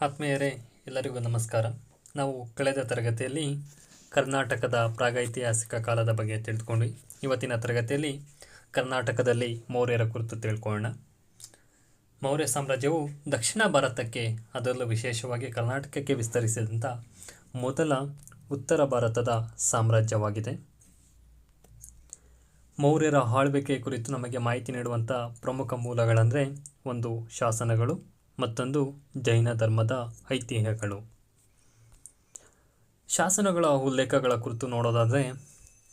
ಆತ್ಮೀಯರೇ, ಎಲ್ಲರಿಗೂ ನಮಸ್ಕಾರ. ನಾವು ಕಳೆದ ತರಗತಿಯಲ್ಲಿ ಕರ್ನಾಟಕದ ಪ್ರಾಗೈತಿಹಾಸಿಕ ಕಾಲದ ಬಗ್ಗೆ ತಿಳ್ಕೊಂಡ್ವಿ ಇವತ್ತಿನ ತರಗತಿಯಲ್ಲಿ ಕರ್ನಾಟಕದಲ್ಲಿ ಮೌರ್ಯರ ಕುರಿತು ತಿಳ್ಕೊಳ್ಳೋಣ. ಮೌರ್ಯ ಸಾಮ್ರಾಜ್ಯವು ದಕ್ಷಿಣ ಭಾರತಕ್ಕೆ ಅದರಲ್ಲೂ ವಿಶೇಷವಾಗಿ ಕರ್ನಾಟಕಕ್ಕೆ ವಿಸ್ತರಿಸಿದಂಥ ಮೊದಲ ಉತ್ತರ ಭಾರತದ ಸಾಮ್ರಾಜ್ಯವಾಗಿದೆ. ಮೌರ್ಯರ ಆಳ್ವಿಕೆ ಕುರಿತು ನಮಗೆ ಮಾಹಿತಿ ನೀಡುವಂಥ ಪ್ರಮುಖ ಮೂಲಗಳಂದರೆ ಒಂದು ಶಾಸನಗಳು. ಮತ್ತೊಂದು ಜೈನ ಧರ್ಮದ ಐತಿಹ್ಯಗಳು. ಶಾಸನಗಳ ಉಲ್ಲೇಖಗಳ ಕುರಿತು ನೋಡೋದಾದರೆ,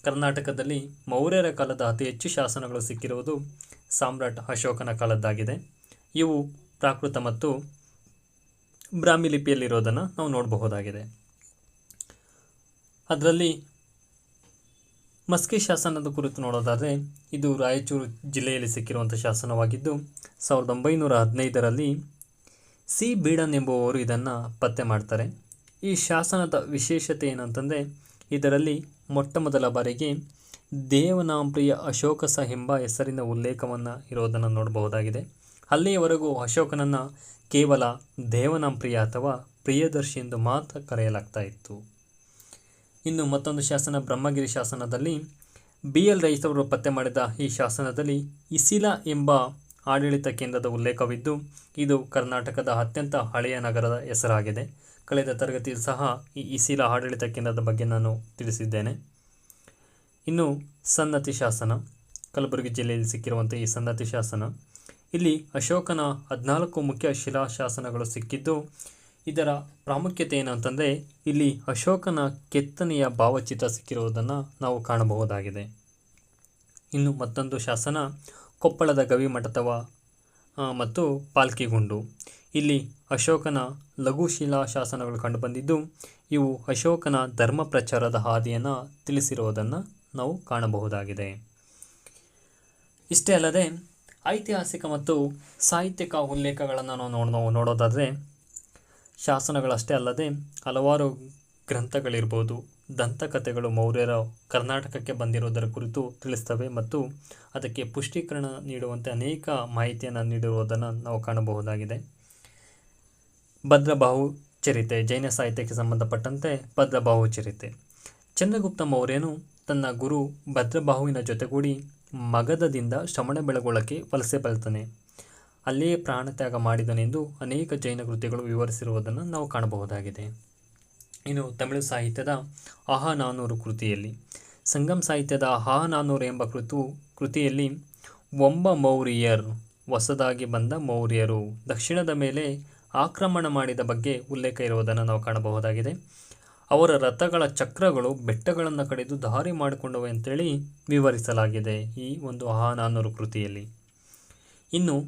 ಕರ್ನಾಟಕದಲ್ಲಿ ಮೌರ್ಯರ ಕಾಲದ ಅತಿ ಹೆಚ್ಚು ಶಾಸನಗಳು ಸಿಕ್ಕಿರುವುದು ಸಾಮ್ರಾಟ್ ಅಶೋಕನ ಕಾಲದ್ದಾಗಿದೆ. ಇವು ಪ್ರಾಕೃತ ಮತ್ತು ಬ್ರಾಹ್ಮಿ ಲಿಪಿಯಲ್ಲಿರೋದನ್ನು ನಾವು ನೋಡಬಹುದಾಗಿದೆ. ಅದರಲ್ಲಿ ಮಸ್ಕಿ ಶಾಸನದ ಕುರಿತು ನೋಡೋದಾದರೆ, ಇದು ರಾಯಚೂರು ಜಿಲ್ಲೆಯಲ್ಲಿ ಸಿಕ್ಕಿರುವಂಥ ಶಾಸನವಾಗಿದ್ದು, ಸಾವಿರದ ಒಂಬೈನೂರ ಹದಿನೈದರಲ್ಲಿ ಸಿ ಬೀಡನ್ ಎಂಬುವವರು ಇದನ್ನು ಪತ್ತೆ ಮಾಡ್ತಾರೆ. ಈ ಶಾಸನದ ವಿಶೇಷತೆ ಏನಂತಂದರೆ, ಇದರಲ್ಲಿ ಮೊಟ್ಟ ಮೊದಲ ಬಾರಿಗೆ ದೇವನಾಂಪ್ರಿಯ ಅಶೋಕಸ ಎಂಬ ಹೆಸರಿನ ಉಲ್ಲೇಖವನ್ನು ಇರೋದನ್ನು ನೋಡಬಹುದಾಗಿದೆ. ಅಲ್ಲಿಯವರೆಗೂ ಅಶೋಕನನ್ನು ಕೇವಲ ದೇವನಾಂಪ್ರಿಯ ಅಥವಾ ಪ್ರಿಯದರ್ಶಿ ಎಂದು ಮಾತ್ರ ಕರೆಯಲಾಗ್ತಾ ಇತ್ತು. ಇನ್ನು ಮತ್ತೊಂದು ಶಾಸನ, ಬ್ರಹ್ಮಗಿರಿ ಶಾಸನದಲ್ಲಿ ಬಿ ಎಲ್ ರೈತವರು ಪತ್ತೆ ಮಾಡಿದ ಈ ಶಾಸನದಲ್ಲಿ ಇಸಿಲ ಎಂಬ ಆಡಳಿತ ಕೇಂದ್ರದ ಉಲ್ಲೇಖವಿದ್ದು, ಇದು ಕರ್ನಾಟಕದ ಅತ್ಯಂತ ಹಳೆಯ ನಗರದ ಹೆಸರಾಗಿದೆ. ಕಳೆದ ತರಗತಿಯಲ್ಲಿ ಸಹ ಈ ಇಸಿಲ ಆಡಳಿತ ಕೇಂದ್ರದ ಬಗ್ಗೆ ನಾನು ತಿಳಿಸಿದ್ದೇನೆ. ಇನ್ನು ಸನ್ನತಿ ಶಾಸನ, ಕಲಬುರಗಿ ಜಿಲ್ಲೆಯಲ್ಲಿ ಸಿಕ್ಕಿರುವಂಥ ಈ ಸನ್ನತಿ ಶಾಸನ. ಇಲ್ಲಿ ಅಶೋಕನ ಹದಿನಾಲ್ಕು ಮುಖ್ಯ ಶಿಲಾಶಾಸನಗಳು ಸಿಕ್ಕಿದ್ದು, ಇದರ ಪ್ರಾಮುಖ್ಯತೆ ಏನು ಅಂತಂದರೆ, ಇಲ್ಲಿ ಅಶೋಕನ ಕೆತ್ತನೆಯ ಭಾವಚಿತ್ರ ಸಿಕ್ಕಿರುವುದನ್ನು ನಾವು ಕಾಣಬಹುದಾಗಿದೆ. ಇನ್ನು ಮತ್ತೊಂದು ಶಾಸನ ಕೊಪ್ಪಳದ ಗವಿಮಠತವ ಮಠತವ ಮತ್ತು ಪಾಲ್ಕಿಗುಂಡು. ಇಲ್ಲಿ ಅಶೋಕನ ಲಘು ಶಿಲಾ ಶಾಸನಗಳು ಕಂಡುಬಂದಿದ್ದು, ಇವು ಅಶೋಕನ ಧರ್ಮ ಪ್ರಚಾರದ ಹಾದಿಯನ್ನು ತಿಳಿಸಿರುವುದನ್ನು ನಾವು ಕಾಣಬಹುದಾಗಿದೆ. ಇಷ್ಟೇ ಅಲ್ಲದೆ, ಐತಿಹಾಸಿಕ ಮತ್ತು ಸಾಹಿತ್ಯಿಕ ಉಲ್ಲೇಖಗಳನ್ನು ನಾವು ನೋಡ್ ನೋಡೋದಾದರೆ, ಶಾಸನಗಳಷ್ಟೇ ಅಲ್ಲದೆ ಹಲವಾರು ಗ್ರಂಥಗಳಿರ್ಬೋದು. ದಂತಕಥೆಗಳು ಮೌರ್ಯರ ಕರ್ನಾಟಕಕ್ಕೆ ಬಂದಿರುವುದರ ಕುರಿತು ತಿಳಿಸ್ತವೆ ಮತ್ತು ಅದಕ್ಕೆ ಪುಷ್ಟೀಕರಣ ನೀಡುವಂತೆ ಅನೇಕ ಮಾಹಿತಿಯನ್ನು ನೀಡಿರುವುದನ್ನು ನಾವು ಕಾಣಬಹುದಾಗಿದೆ. ಭದ್ರಬಾಹು ಚರಿತೆ, ಜೈನ ಸಾಹಿತ್ಯಕ್ಕೆ ಸಂಬಂಧಪಟ್ಟಂತೆ ಭದ್ರಬಾಹು ಚರಿತೆ. ಚಂದ್ರಗುಪ್ತ ಮೌರ್ಯನು ತನ್ನ ಗುರು ಭದ್ರಬಾಹುವಿನ ಜೊತೆಗೂಡಿ ಮಗಧದಿಂದ ಶ್ರಮಣ ಬೆಳಗೊಳಕ್ಕೆ ವಲಸೆ ಬಲ್ತಾನೆ ಅಲ್ಲಿಯೇ ಪ್ರಾಣತ್ಯಾಗ ಮಾಡಿದನೆಂದು ಅನೇಕ ಜೈನ ಕೃತಿಗಳು ವಿವರಿಸಿರುವುದನ್ನು ನಾವು ಕಾಣಬಹುದಾಗಿದೆ. ಇನ್ನು ತಮಿಳು ಸಾಹಿತ್ಯದ ಅಹ ನಾನೂರು ಕೃತಿಯಲ್ಲಿ. ಸಂಗಮ್ ಸಾಹಿತ್ಯದ ಅಹ ಎಂಬ ಕೃತು, ಕೃತಿಯಲ್ಲಿ ಒಂಬ ಮೌರ್ಯರು ಹೊಸದಾಗಿ ಬಂದ ಮೌರ್ಯರು ದಕ್ಷಿಣದ ಮೇಲೆ ಆಕ್ರಮಣ ಮಾಡಿದ ಬಗ್ಗೆ ಉಲ್ಲೇಖ ಇರುವುದನ್ನು ನಾವು ಕಾಣಬಹುದಾಗಿದೆ. ಅವರ ರಥಗಳ ಚಕ್ರಗಳು ಬೆಟ್ಟಗಳನ್ನು ಕಡಿದು ದಾರಿ ಮಾಡಿಕೊಂಡವು ಅಂತೇಳಿ ವಿವರಿಸಲಾಗಿದೆ ಈ ಒಂದು ಅಹನಾನೂರು ನಾನೂರು ಕೃತಿಯಲ್ಲಿ. ಇನ್ನು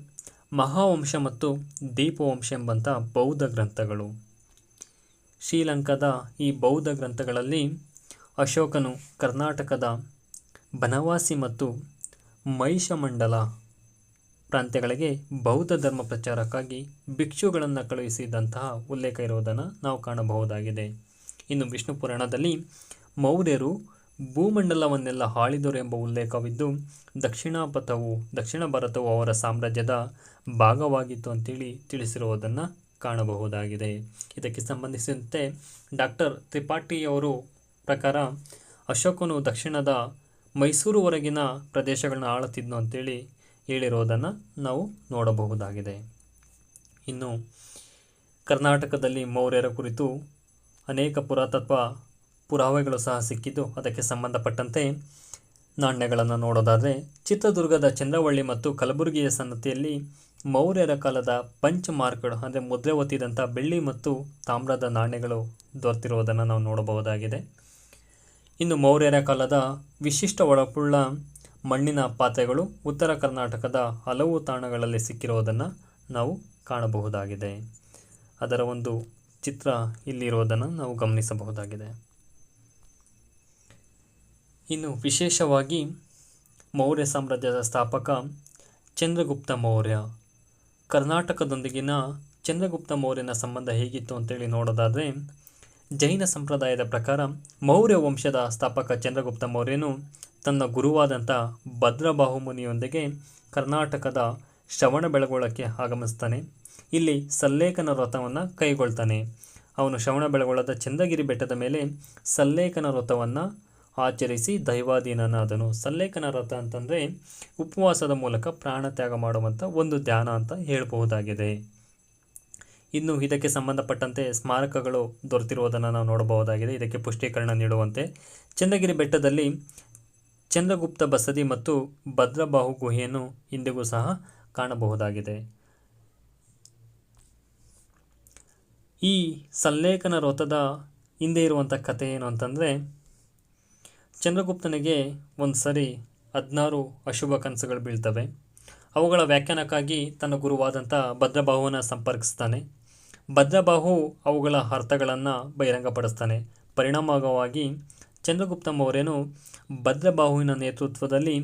ಮಹಾವಂಶ ಮತ್ತು ದೀಪವಂಶ ಎಂಬಂಥ ಬೌದ್ಧ ಗ್ರಂಥಗಳು ಶ್ರೀಲಂಕಾದ ಈ ಬೌದ್ಧ ಗ್ರಂಥಗಳಲ್ಲಿ ಅಶೋಕನು ಕರ್ನಾಟಕದ ಬನವಾಸಿ ಮತ್ತು ಮಹಿಷಮಂಡಲ ಪ್ರಾಂತ್ಯಗಳಿಗೆ ಬೌದ್ಧ ಧರ್ಮ ಪ್ರಚಾರಕ್ಕಾಗಿ ಭಿಕ್ಷುಗಳನ್ನು ಕಳುಹಿಸಿದಂತಹ ಉಲ್ಲೇಖ ಇರುವುದನ್ನು ನಾವು ಕಾಣಬಹುದಾಗಿದೆ. ಇನ್ನು ವಿಷ್ಣು ಪುರಾಣದಲ್ಲಿ ಮೌರ್ಯರು ಭೂಮಂಡಲವನ್ನೆಲ್ಲ ಆಳಿದರು ಎಂಬ ಉಲ್ಲೇಖವಿದ್ದು ದಕ್ಷಿಣ ಪಥವು ದಕ್ಷಿಣ ಭಾರತವು ಅವರ ಸಾಮ್ರಾಜ್ಯದ ಭಾಗವಾಗಿತ್ತು ಅಂತೇಳಿ ತಿಳಿಸಿರುವುದನ್ನು ಕಾಣಬಹುದಾಗಿದೆ. ಇದಕ್ಕೆ ಸಂಬಂಧಿಸಿದಂತೆ ಡಾಕ್ಟರ್ ತ್ರಿಪಾಠಿಯವರು ಪ್ರಕಾರ ಅಶೋಕನು ದಕ್ಷಿಣದ ಮೈಸೂರುವರೆಗಿನ ಪ್ರದೇಶಗಳನ್ನ ಆಳುತ್ತಿದ್ನು ಅಂತೇಳಿ ಹೇಳಿರೋದನ್ನು ನಾವು ನೋಡಬಹುದಾಗಿದೆ. ಇನ್ನು ಕರ್ನಾಟಕದಲ್ಲಿ ಮೌರ್ಯರ ಕುರಿತು ಅನೇಕ ಪುರಾತತ್ವ ಪುರಾವೆಗಳು ಸಹ ಸಿಕ್ಕಿದ್ದು ಅದಕ್ಕೆ ಸಂಬಂಧಪಟ್ಟಂತೆ ನಾಣ್ಯಗಳನ್ನು ನೋಡೋದಾದರೆ ಚಿತ್ರದುರ್ಗದ ಚಂದ್ರವಳ್ಳಿ ಮತ್ತು ಕಲಬುರಗಿಯ ಸನ್ನತಿಯಲ್ಲಿ ಮೌರ್ಯರ ಕಾಲದ ಪಂಚ್ ಮಾರ್ಕ್ಗಳು ಅಂದರೆ ಮುದ್ರೆ ಒತ್ತಿದಂಥ ಬೆಳ್ಳಿ ಮತ್ತು ತಾಮ್ರದ ನಾಣ್ಯಗಳು ದೊರೆತಿರುವುದನ್ನು ನಾವು ನೋಡಬಹುದಾಗಿದೆ. ಇನ್ನು ಮೌರ್ಯರ ಕಾಲದ ವಿಶಿಷ್ಟ ಒಳಪುಳ್ಳ ಮಣ್ಣಿನ ಪಾತ್ರೆಗಳು ಉತ್ತರ ಕರ್ನಾಟಕದ ಹಲವು ತಾಣಗಳಲ್ಲಿ ಸಿಕ್ಕಿರುವುದನ್ನು ನಾವು ಕಾಣಬಹುದಾಗಿದೆ. ಅದರ ಒಂದು ಚಿತ್ರ ಇಲ್ಲಿರುವುದನ್ನು ನಾವು ಗಮನಿಸಬಹುದಾಗಿದೆ. ಇನ್ನು ವಿಶೇಷವಾಗಿ ಮೌರ್ಯ ಸಾಮ್ರಾಜ್ಯದ ಸ್ಥಾಪಕ ಚಂದ್ರಗುಪ್ತ ಮೌರ್ಯ. ಕರ್ನಾಟಕದೊಂದಿಗಿನ ಚಂದ್ರಗುಪ್ತ ಮೌರ್ಯನ ಸಂಬಂಧ ಹೇಗಿತ್ತು ಅಂತೇಳಿ ನೋಡೋದಾದರೆ, ಜೈನ ಸಂಪ್ರದಾಯದ ಪ್ರಕಾರ ಮೌರ್ಯ ವಂಶದ ಸ್ಥಾಪಕ ಚಂದ್ರಗುಪ್ತ ಮೌರ್ಯನು ತನ್ನ ಗುರುವಾದಂಥ ಭದ್ರಬಾಹುಮುನಿಯೊಂದಿಗೆ ಕರ್ನಾಟಕದ ಶ್ರವಣ ಬೆಳಗೊಳಕ್ಕೆ ಆಗಮಿಸ್ತಾನೆ. ಇಲ್ಲಿ ಸಲ್ಲೇಖನ ವ್ರತವನ್ನು ಕೈಗೊಳ್ತಾನೆ. ಅವನು ಶ್ರವಣ ಬೆಳಗೊಳದ ಚಂದಗಿರಿ ಬೆಟ್ಟದ ಮೇಲೆ ಸಲ್ಲೇಖನ ವ್ರತವನ್ನು ಆಚರಿಸಿ ದೈವಾಧೀನನಾದನು. ಸಲ್ಲೇಖನ ರಥ ಅಂತಂದರೆ ಉಪವಾಸದ ಮೂಲಕ ಪ್ರಾಣ ತ್ಯಾಗ ಮಾಡುವಂಥ ಒಂದು ಧ್ಯಾನ ಅಂತ ಹೇಳಬಹುದಾಗಿದೆ. ಇನ್ನು ಇದಕ್ಕೆ ಸಂಬಂಧಪಟ್ಟಂತೆ ಸ್ಮಾರಕಗಳು ದೊರೆತಿರುವುದನ್ನು ನಾವು ನೋಡಬಹುದಾಗಿದೆ. ಇದಕ್ಕೆ ಪುಷ್ಟೀಕರಣ ನೀಡುವಂತೆ. ಚಂದ್ರಗಿರಿ ಬೆಟ್ಟದಲ್ಲಿ ಚಂದ್ರಗುಪ್ತ ಬಸದಿ ಮತ್ತು ಭದ್ರಬಾಹು ಗುಹೆಯನ್ನು ಇಂದಿಗೂ ಸಹ ಕಾಣಬಹುದಾಗಿದೆ. ಈ ಸಲ್ಲೇಖನ ವ್ರತದ ಹಿಂದೆ ಇರುವಂಥ ಕಥೆ ಏನು ಅಂತಂದರೆ ಚಂದ್ರಗುಪ್ತನಿಗೆ ಒಂದು ಸರಿ ಹದಿನಾರು ಅಶುಭ ಕನಸುಗಳು ಬೀಳ್ತವೆ. ಅವುಗಳ ವ್ಯಾಖ್ಯಾನಕ್ಕಾಗಿ ತನ್ನ ಗುರುವಾದಂಥ ಭದ್ರಬಾಹುವನ್ನು ಸಂಪರ್ಕಿಸ್ತಾನೆ. ಭದ್ರಬಾಹು ಅವುಗಳ ಅರ್ಥಗಳನ್ನು ಬಹಿರಂಗಪಡಿಸ್ತಾನೆ. ಪರಿಣಾಮವಾಗಿ ಚಂದ್ರಗುಪ್ತ ಮೌರ್ಯನು ಭದ್ರಬಾಹುವಿನ ನೇತೃತ್ವದಲ್ಲಿ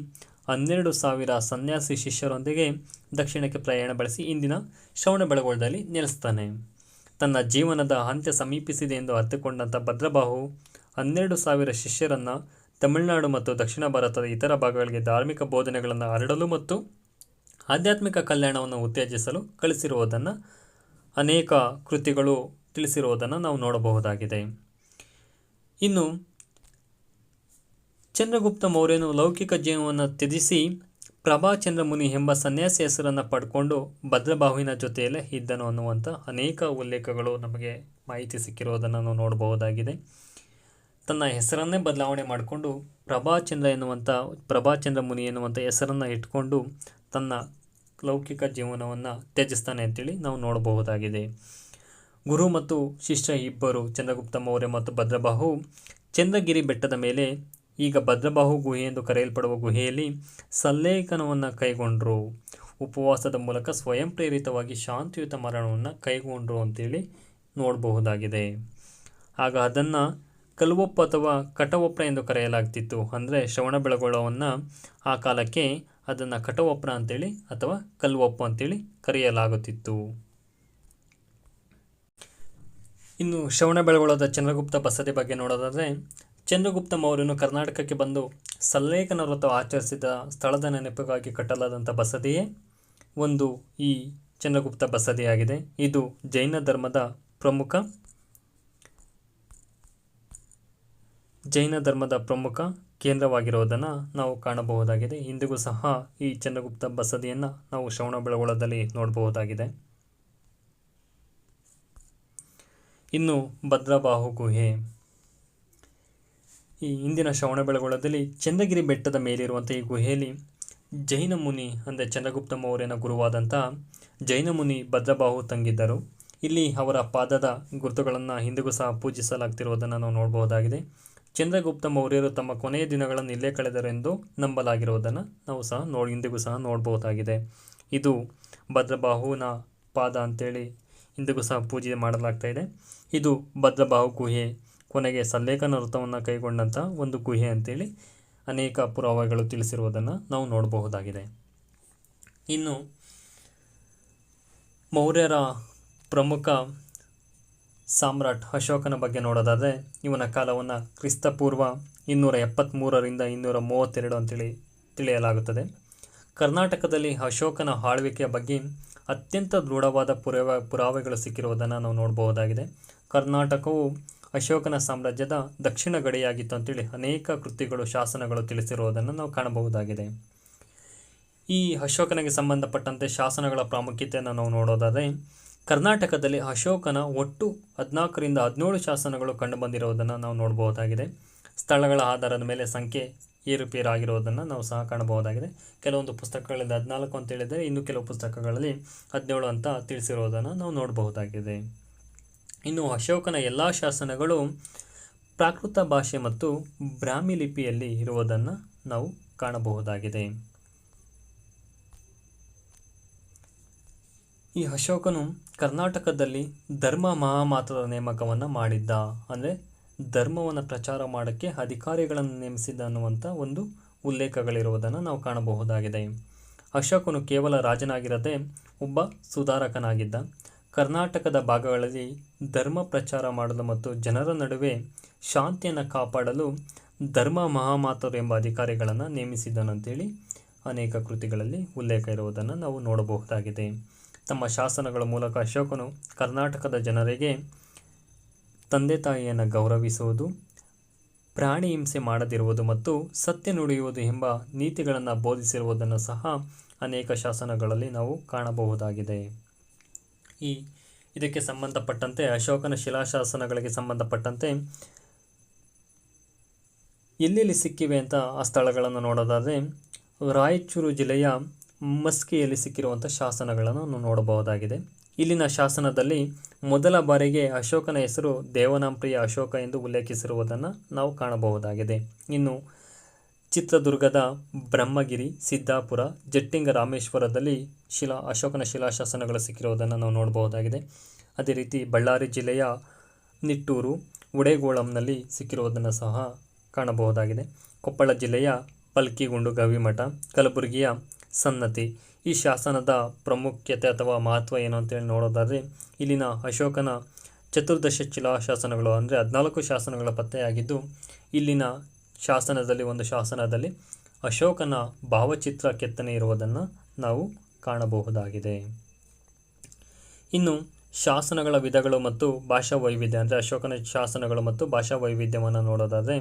ಹನ್ನೆರಡು ಸಾವಿರ ಸನ್ಯಾಸಿ ಶಿಷ್ಯರೊಂದಿಗೆ ದಕ್ಷಿಣಕ್ಕೆ ಪ್ರಯಾಣ ಬೆಳೆಸಿ ಇಂದಿನ ಶ್ರವಣಬೆಳಗೊಳದಲ್ಲಿ ನೆಲೆಸ್ತಾನೆ. ತನ್ನ ಜೀವನದ ಅಂತ್ಯ ಸಮೀಪಿಸಿದೆ ಎಂದು ಅರ್ಥಕೊಂಡಂಥ ಭದ್ರಬಾಹು ಹನ್ನೆರಡು ಸಾವಿರ ಶಿಷ್ಯರನ್ನು ತಮಿಳುನಾಡು ಮತ್ತು ದಕ್ಷಿಣ ಭಾರತದ ಇತರ ಭಾಗಗಳಿಗೆ ಧಾರ್ಮಿಕ ಬೋಧನೆಗಳನ್ನು ಹರಡಲು ಮತ್ತು ಆಧ್ಯಾತ್ಮಿಕ ಕಲ್ಯಾಣವನ್ನು ಉತ್ತೇಜಿಸಲು ಕಳಿಸಿರುವುದನ್ನು ಅನೇಕ ಕೃತಿಗಳು ತಿಳಿಸಿರುವುದನ್ನು ನಾವು ನೋಡಬಹುದಾಗಿದೆ. ಇನ್ನು, ಚಂದ್ರಗುಪ್ತ ಮೌರ್ಯನು ಲೌಕಿಕ ಜೀವನವನ್ನು ತ್ಯಜಿಸಿ ಪ್ರಭಾಚಂದ್ರ ಮುನಿ ಎಂಬ ಸನ್ಯಾಸಿ ಹೆಸರನ್ನು ಪಡ್ಕೊಂಡು ಭದ್ರಬಾಹುವಿನ ಜೊತೆಯಲ್ಲೇ ಇದ್ದನು ಅನ್ನುವಂಥ ಅನೇಕ ಉಲ್ಲೇಖಗಳು ನಮಗೆ ಮಾಹಿತಿ ಸಿಕ್ಕಿರುವುದನ್ನು ನಾವು ನೋಡಬಹುದಾಗಿದೆ. ತನ್ನ ಹೆಸರನ್ನೇ ಬದಲಾವಣೆ ಮಾಡಿಕೊಂಡು ಪ್ರಭಾಚಂದ್ರ ಎನ್ನುವಂಥ ಪ್ರಭಾಚಂದ್ರ ಮುನಿ ಎನ್ನುವಂಥ ಹೆಸರನ್ನು ಇಟ್ಕೊಂಡು ತನ್ನ ಲೌಕಿಕ ಜೀವನವನ್ನು ತ್ಯಜಿಸ್ತಾನೆ ಅಂತೇಳಿ ನಾವು ನೋಡಬಹುದಾಗಿದೆ. ಗುರು ಮತ್ತು ಶಿಷ್ಯ ಇಬ್ಬರು, ಚಂದ್ರಗುಪ್ತ ಮೌರ್ಯ ಮತ್ತು ಭದ್ರಬಾಹು, ಚಂದ್ರಗಿರಿ ಬೆಟ್ಟದ ಮೇಲೆ ಈಗ ಭದ್ರಬಾಹು ಗುಹೆ ಎಂದು ಕರೆಯಲ್ಪಡುವ ಗುಹೆಯಲ್ಲಿ ಸಲ್ಲೇಖನವನ್ನು ಕೈಗೊಂಡರು. ಉಪವಾಸದ ಮೂಲಕ ಸ್ವಯಂ ಪ್ರೇರಿತವಾಗಿ ಶಾಂತಿಯುತ ಮರಣವನ್ನು ಕೈಗೊಂಡರು ಅಂತೇಳಿ ನೋಡಬಹುದಾಗಿದೆ. ಆಗ ಅದನ್ನು ಕಲ್ವೊಪ್ಪ ಅಥವಾ ಕಟವಪ್ರ ಎಂದು ಕರೆಯಲಾಗ್ತಿತ್ತು. ಅಂದರೆ ಶ್ರವಣಬೆಳಗೊಳವನ್ನು ಆ ಕಾಲಕ್ಕೆ ಅದನ್ನು ಕಟವೊಪ್ರ ಅಂತೇಳಿ ಅಥವಾ ಕಲ್ವೊಪ್ಪ ಅಂತೇಳಿ ಕರೆಯಲಾಗುತ್ತಿತ್ತು. ಇನ್ನು ಶ್ರವಣ ಬೆಳಗೊಳದ ಚಂದ್ರಗುಪ್ತ ಬಸದಿ ಬಗ್ಗೆ ನೋಡೋದಾದರೆ, ಚಂದ್ರಗುಪ್ತ ಮೌರ್ಯನು ಕರ್ನಾಟಕಕ್ಕೆ ಬಂದು ಸಲ್ಲೇಖನ ವ್ರತ ಆಚರಿಸಿದ ಸ್ಥಳದ ನೆನಪಿಗಾಗಿ ಕಟ್ಟಲಾದಂಥ ಬಸದಿಯೇ ಒಂದು ಈ ಚಂದ್ರಗುಪ್ತ ಬಸದಿಯಾಗಿದೆ. ಇದು ಜೈನ ಧರ್ಮದ ಪ್ರಮುಖ ಜೈನ ಧರ್ಮದ ಪ್ರಮುಖ ಕೇಂದ್ರವಾಗಿರುವುದನ್ನು ನಾವು ಕಾಣಬಹುದಾಗಿದೆ. ಇಂದಿಗೂ ಸಹ ಈ ಚಂದ್ರಗುಪ್ತ ಬಸದಿಯನ್ನು ನಾವು ಶ್ರವಣ ಬೆಳಗೊಳದಲ್ಲಿ ನೋಡಬಹುದಾಗಿದೆ. ಇನ್ನು ಭದ್ರಬಾಹು ಗುಹೆ. ಈ ಇಂದಿನ ಶ್ರವಣ ಬೆಳಗೊಳದಲ್ಲಿ ಚಂದ್ರಗಿರಿ ಬೆಟ್ಟದ ಮೇಲಿರುವಂಥ ಈ ಗುಹೆಯಲ್ಲಿ ಜೈನ ಮುನಿ, ಅಂದರೆ ಚಂದ್ರಗುಪ್ತ ಮೌರ್ಯನ ಗುರುವಾದಂಥ ಜೈನ ಮುನಿ ಭದ್ರಬಾಹು ತಂಗಿದ್ದರು. ಇಲ್ಲಿ ಅವರ ಪಾದದ ಗುರುತುಗಳನ್ನು ಇಂದಿಗೂ ಸಹ ಪೂಜಿಸಲಾಗ್ತಿರುವುದನ್ನು ನಾವು ನೋಡಬಹುದಾಗಿದೆ. ಚಂದ್ರಗುಪ್ತ ಮೌರ್ಯರು ತಮ್ಮ ಕೊನೆಯ ದಿನಗಳನ್ನು ಇಲ್ಲೇ ಕಳೆದರೆಂದು ನಂಬಲಾಗಿರುವುದನ್ನು ನಾವು ಸಹ ನೋಡಿ ಇಂದಿಗೂ ಸಹ ನೋಡಬಹುದಾಗಿದೆ. ಇದು ಭದ್ರಬಾಹುವಿನ ಪಾದ ಅಂತೇಳಿ ಇಂದಿಗೂ ಸಹ ಪೂಜೆ ಮಾಡಲಾಗ್ತಾ ಇದೆ ಇದು ಭದ್ರಬಾಹು ಗುಹೆ, ಕೊನೆಗೆ ಸಲ್ಲೇಖನ ವೃತ್ತವನ್ನು ಕೈಗೊಂಡಂಥ ಒಂದು ಗುಹೆ ಅಂತೇಳಿ ಅನೇಕ ಪುರಾವೆಗಳು ತಿಳಿಸಿರುವುದನ್ನು ನಾವು ನೋಡಬಹುದಾಗಿದೆ. ಇನ್ನು ಮೌರ್ಯರ ಪ್ರಮುಖ ಸಾಮ್ರಾಟ್ ಅಶೋಕನ ಬಗ್ಗೆ ನೋಡೋದಾದರೆ, ಇವನ ಕಾಲವನ್ನು ಕ್ರಿಸ್ತಪೂರ್ವ ಇನ್ನೂರ ಎಪ್ಪತ್ತ್ಮೂರರಿಂದ ಇನ್ನೂರ ಮೂವತ್ತೆರಡು ಅಂತೇಳಿ ತಿಳಿಯಲಾಗುತ್ತದೆ. ಕರ್ನಾಟಕದಲ್ಲಿ ಅಶೋಕನ ಆಳ್ವಿಕೆಯ ಬಗ್ಗೆ ಅತ್ಯಂತ ದೃಢವಾದ ಪುರಾವೆ, ಪುರಾವೆಗಳು ಸಿಕ್ಕಿರುವುದನ್ನು ನಾವು ನೋಡಬಹುದಾಗಿದೆ. ಕರ್ನಾಟಕವು ಅಶೋಕನ ಸಾಮ್ರಾಜ್ಯದ ದಕ್ಷಿಣ ಗಡಿಯಾಗಿತ್ತು ಅಂತೇಳಿ ಅನೇಕ ಕೃತಿಗಳು, ಶಾಸನಗಳು ತಿಳಿಸಿರುವುದನ್ನು ನಾವು ಕಾಣಬಹುದಾಗಿದೆ. ಈ ಅಶೋಕನಿಗೆ ಸಂಬಂಧಪಟ್ಟಂತೆ ಶಾಸನಗಳ ಪ್ರಾಮುಖ್ಯತೆಯನ್ನು ನಾವು ನೋಡೋದಾದರೆ ಕರ್ನಾಟಕದಲ್ಲಿ ಅಶೋಕನ ಒಟ್ಟು ಹದಿನಾಲ್ಕರಿಂದ ಹದಿನೇಳು ಶಾಸನಗಳು ಕಂಡುಬಂದಿರುವುದನ್ನು ನಾವು ನೋಡಬಹುದಾಗಿದೆ. ಸ್ಥಳಗಳ ಆಧಾರದ ಮೇಲೆ ಸಂಖ್ಯೆ ಏರುಪೇರಾಗಿರುವುದನ್ನು ನಾವು ಸಹ ಕಾಣಬಹುದಾಗಿದೆ. ಕೆಲವೊಂದು ಪುಸ್ತಕಗಳಲ್ಲಿ ಹದಿನಾಲ್ಕು ಅಂತ ಹೇಳಿದರೆ ಇನ್ನು ಕೆಲವು ಪುಸ್ತಕಗಳಲ್ಲಿ ಹದಿನೇಳು ಅಂತ ತಿಳಿಸಿರುವುದನ್ನು ನಾವು ನೋಡಬಹುದಾಗಿದೆ. ಇನ್ನು ಅಶೋಕನ ಎಲ್ಲ ಶಾಸನಗಳು ಪ್ರಾಕೃತ ಭಾಷೆ ಮತ್ತು ಬ್ರಾಹ್ಮಿ ಲಿಪಿಯಲ್ಲಿ ಇರುವುದನ್ನು ನಾವು ಕಾಣಬಹುದಾಗಿದೆ. ಈ ಅಶೋಕನು ಕರ್ನಾಟಕದಲ್ಲಿ ಧರ್ಮ ಮಹಾಮಾತ್ರರ ನೇಮಕವನ್ನು ಮಾಡಿದ್ದ. ಅಂದರೆ ಧರ್ಮವನ್ನು ಪ್ರಚಾರ ಮಾಡೋಕ್ಕೆ ಅಧಿಕಾರಿಗಳನ್ನು ನೇಮಿಸಿದ ಅನ್ನುವಂಥ ಒಂದು ಉಲ್ಲೇಖಗಳಿರುವುದನ್ನು ನಾವು ಕಾಣಬಹುದಾಗಿದೆ. ಅಶೋಕನು ಕೇವಲ ರಾಜನಾಗಿರದೆ ಒಬ್ಬ ಸುಧಾರಕನಾಗಿದ್ದ. ಕರ್ನಾಟಕದ ಭಾಗಗಳಲ್ಲಿ ಧರ್ಮ ಪ್ರಚಾರ ಮಾಡಲು ಮತ್ತು ಜನರ ನಡುವೆ ಶಾಂತಿಯನ್ನು ಕಾಪಾಡಲು ಧರ್ಮ ಮಹಾಮಾತರು ಎಂಬ ಅಧಿಕಾರಿಗಳನ್ನು ನೇಮಿಸಿದ್ದನಂತೇಳಿ ಅನೇಕ ಕೃತಿಗಳಲ್ಲಿ ಉಲ್ಲೇಖ ಇರುವುದನ್ನು ನಾವು ನೋಡಬಹುದಾಗಿದೆ. ತಮ್ಮ ಶಾಸನಗಳ ಮೂಲಕ ಅಶೋಕನು ಕರ್ನಾಟಕದ ಜನರಿಗೆ ತಂದೆ ತಾಯಿಯನ್ನು ಗೌರವಿಸುವುದು, ಪ್ರಾಣಿ ಹಿಂಸೆ ಮಾಡದಿರುವುದು ಮತ್ತು ಸತ್ಯ ನುಡಿಯುವುದು ಎಂಬ ನೀತಿಗಳನ್ನು ಬೋಧಿಸಿರುವುದನ್ನು ಸಹ ಅನೇಕ ಶಾಸನಗಳಲ್ಲಿ ನಾವು ಕಾಣಬಹುದಾಗಿದೆ. ಈ ಇದಕ್ಕೆ ಸಂಬಂಧಪಟ್ಟಂತೆ, ಅಶೋಕನ ಶಿಲಾಶಾಸನಗಳಿಗೆ ಸಂಬಂಧಪಟ್ಟಂತೆ ಎಲ್ಲೆಲ್ಲಿ ಸಿಕ್ಕಿವೆ ಅಂತ ಆ ಸ್ಥಳಗಳನ್ನು ನೋಡೋದಾದರೆ, ರಾಯಚೂರು ಜಿಲ್ಲೆಯ ಮಸ್ಕಿಯಲ್ಲಿ ಸಿಕ್ಕಿರುವಂಥ ಶಾಸನಗಳನ್ನು ನಾವು ನೋಡಬಹುದಾಗಿದೆ. ಇಲ್ಲಿನ ಶಾಸನದಲ್ಲಿ ಮೊದಲ ಬಾರಿಗೆ ಅಶೋಕನ ಹೆಸರು ದೇವನಾಂಪ್ರಿಯ ಅಶೋಕ ಎಂದು ಉಲ್ಲೇಖಿಸಿರುವುದನ್ನು ನಾವು ಕಾಣಬಹುದಾಗಿದೆ. ಇನ್ನು ಚಿತ್ರದುರ್ಗದ ಬ್ರಹ್ಮಗಿರಿ, ಸಿದ್ದಾಪುರ ಜಟ್ಟಿಂಗ ರಾಮೇಶ್ವರದಲ್ಲಿ ಶಿಲಾ, ಅಶೋಕನ ಶಿಲಾಶಾಸನಗಳು ಸಿಕ್ಕಿರುವುದನ್ನು ನಾವು ನೋಡಬಹುದಾಗಿದೆ. ಅದೇ ರೀತಿ ಬಳ್ಳಾರಿ ಜಿಲ್ಲೆಯ ನಿಟ್ಟೂರು, ಉಡೇಗೋಳಂನಲ್ಲಿ ಸಿಕ್ಕಿರುವುದನ್ನು ಸಹ ಕಾಣಬಹುದಾಗಿದೆ. ಕೊಪ್ಪಳ ಜಿಲ್ಲೆಯ ಪಲ್ಕಿಗುಂಡು ಗವಿಮಠ, ಕಲಬುರಗಿಯ ಸನ್ನತಿ ಈ ಶಾಸನದ ಪ್ರಾಮುಖ್ಯತೆ ಅಥವಾ ಮಹತ್ವ ಏನು ಅಂತೇಳಿ ನೋಡೋದಾದರೆ, ಇಲ್ಲಿನ ಅಶೋಕನ ಚತುರ್ದಶ ಶಿಲಾಶಾಸನಗಳು ಅಂದರೆ ಹದಿನಾಲ್ಕು ಶಾಸನಗಳ ಪತ್ತೆಯಾಗಿದ್ದು, ಇಲ್ಲಿನ ಶಾಸನದಲ್ಲಿ ಒಂದು ಶಾಸನದಲ್ಲಿ ಅಶೋಕನ ಭಾವಚಿತ್ರ ಕೆತ್ತನೆ ಇರುವುದನ್ನು ನಾವು ಕಾಣಬಹುದಾಗಿದೆ. ಇನ್ನು ಶಾಸನಗಳ ವಿಧಗಳು ಮತ್ತು ಭಾಷಾ ವೈವಿಧ್ಯ ಅಂದರೆ ಅಶೋಕನ ಶಾಸನಗಳು ಮತ್ತು ಭಾಷಾ ವೈವಿಧ್ಯವನ್ನು ನೋಡೋದಾದರೆ